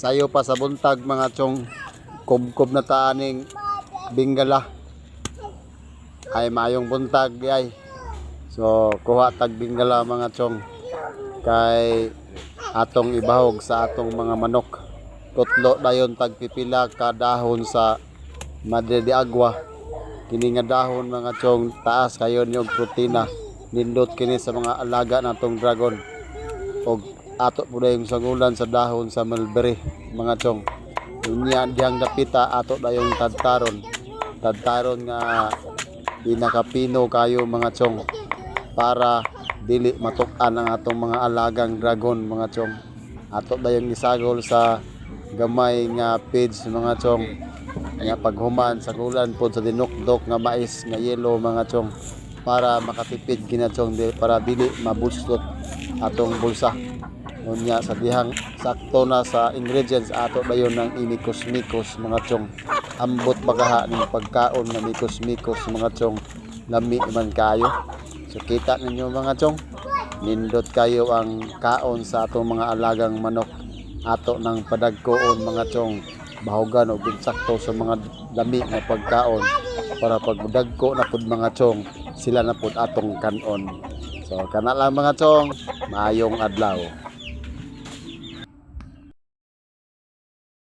sayo pa sa buntag mga chong. Kubkob na taaning bingala. Ay mayong buntag ay. So kuha tag bingala mga chong. Kay atong ibahog sa atong mga manok. Tutlo dayon tag pipila ka dahon sa madre de agua. Kini nga dahon mga chong taas kayo ni og protina. Nindot kini sa mga alaga natong dragon. Og ato po yung sagulan sa dahon sa mulberry mga chong. Unya diyang dapita ato dayong tadtaron. Tadtaron nga pinakapino kayo mga chong para dili matukan ang atong mga alagang dragon mga chong. Ato dayong isagol sa gamay nga page mga chong. Nga paghuman sa kulan po sa dinukdok nga mais nga yellow mga chong para makatipid ginachong para dili mabustot atong bulsa unya sa dihang sakto na sa ingredients ato dayon ng imikos-mikos mga chong? Ambot bagaha ng pagkaon na mikos-mikos mga chong? Lami man kayo. So kita ninyo mga chong nindot kayo ang kaon sa atong mga alagang manok. Ato ng padagkoon mga chong. Bahugan o binsakto sa mga dami na pagkaon para pagdagko na pud mga chong. Sila na pud atong kanon. So kana lang mga chong maayong adlaw